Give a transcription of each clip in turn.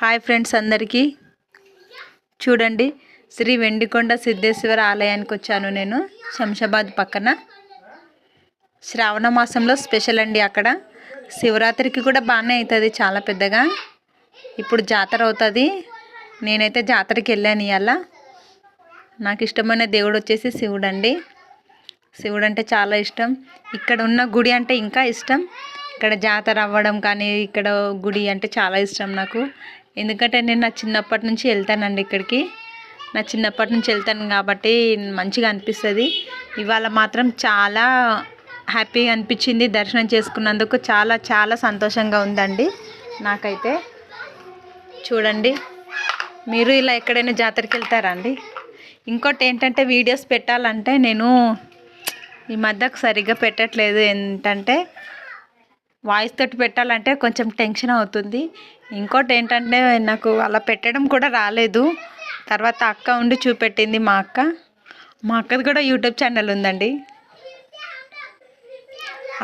Hi friends అందరికీ. చూడండి శ్రీ వెండికొండ సిద్ధేశ్వర ఆలయానికి వచ్చాను నేను శంషాబాద్ పక్కన. శ్రావణ మాసంలో స్పెషల్ అండి అక్కడ. శివరాత్రికి కూడా బాగానే అవుతుంది చాలా పెద్దగా. ఇప్పుడు జాతర అవుతుంది. నేనైతే జాతరకి వెళ్ళాను ఇవాళ నాకు ఇష్టమైన దేవుడు వచ్చేసి శివుడు అండి శివుడు అంటే చాలా ఇష్టం. ఇక్కడ ఉన్న గుడి అంటే ఇంకా ఇష్టం. ఇక్కడ జాతర అవ్వడం కానీ ఇక్కడ గుడి అంటే చాలా ఇష్టం నాకు. ఎందుకంటే నేను నా చిన్నప్పటి నుంచి వెళ్తానండి ఇక్కడికి. నా చిన్నప్పటి నుంచి వెళ్తాను కాబట్టి మంచిగా అనిపిస్తుంది. ఇవాళ మాత్రం చాలా హ్యాపీగా అనిపించింది దర్శనం చేసుకున్నందుకు. చాలా చాలా సంతోషంగా ఉందండి. నాకైతే చూడండి. మీరు ఇలా ఎక్కడైనా జాతరకి వెళ్తారా అండి? ఇంకోటి ఏంటంటే వీడియోస్ పెట్టాలంటే నేను ఈ మధ్యకు సరిగ్గా పెట్టట్లేదు. ఏంటంటే వాయిస్ తోటి పెట్టాలంటే కొంచెం టెన్షన్ అవుతుంది. ఇంకోటి ఏంటంటే నాకు అలా పెట్టడం కూడా రాలేదు. తర్వాత అక్క ఉండి చూపెట్టింది మా అక్క. మా అక్కది కూడా యూట్యూబ్ ఛానల్ ఉందండి.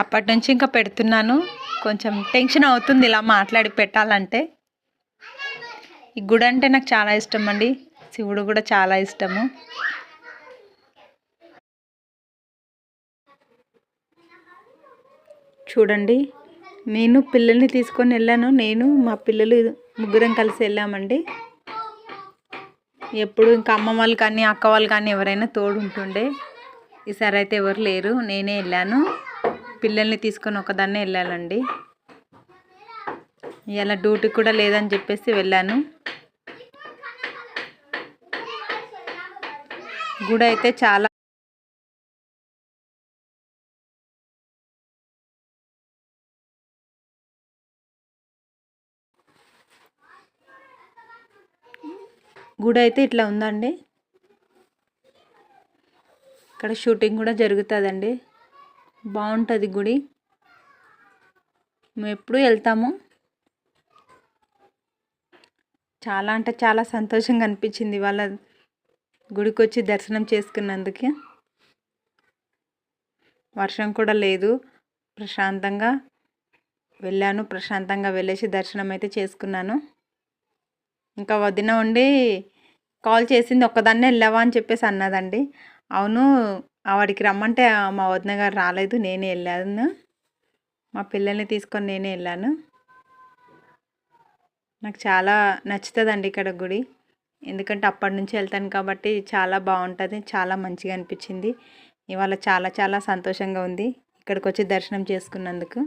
అప్పటి నుంచి ఇంకా పెడుతున్నాను. కొంచెం టెన్షన్ అవుతుంది ఇలా మాట్లాడి పెట్టాలంటే. ఈ గుడి అంటే నాకు చాలా ఇష్టం అండి. శివుడు కూడా చాలా ఇష్టము. చూడండి. నేను పిల్లల్ని తీసుకొని వెళ్ళాను. నేను మా పిల్లలు ముగ్గురం కలిసి వెళ్ళామండి. ఎప్పుడు ఇంకా అమ్మ వాళ్ళు కానీ అక్క వాళ్ళు కానీ ఎవరైనా తోడు ఉంటుండే ఈసారి అయితే ఎవరు లేరు. నేనే వెళ్ళాను. పిల్లల్ని తీసుకొని ఒకదాన్నే వెళ్ళాలండి. ఇలా డ్యూటీ కూడా లేదని చెప్పేసి వెళ్ళాను. గుడి అయితే చాలా గుడి అయితే ఇట్లా ఉందండి. ఇక్కడ షూటింగ్ కూడా జరుగుతుందండి. బాగుంటుంది గుడి. మేము ఎప్పుడు వెళ్తాము. చాలా అంటే చాలా సంతోషంగా అనిపించింది వాళ్ళ గుడికి వచ్చి దర్శనం చేసుకున్నందుకు. వర్షం కూడా లేదు. ప్రశాంతంగా వెళ్ళాను. ప్రశాంతంగా వెళ్ళేసి దర్శనం అయితే చేసుకున్నాను. ఇంకా వదిన ఉండి కాల్ చేసింది ఒక్కదాన్నే వెళ్ళావా అని చెప్పేసి అన్నదండి. అవును ఆవిడికి రమ్మంటే మా వదిన గారు రాలేదు నేనే వెళ్ళాను. మా పిల్లల్ని తీసుకొని నేనే వెళ్ళాను. నాకు చాలా నచ్చుతుందండి ఇక్కడ గుడి. ఎందుకంటే అప్పటి నుంచి వెళ్తాను కాబట్టి చాలా బాగుంటుంది చాలా మంచిగా అనిపించింది. ఇవాళ చాలా చాలా సంతోషంగా ఉంది. ఇక్కడికి వచ్చి దర్శనం చేసుకున్నందుకు.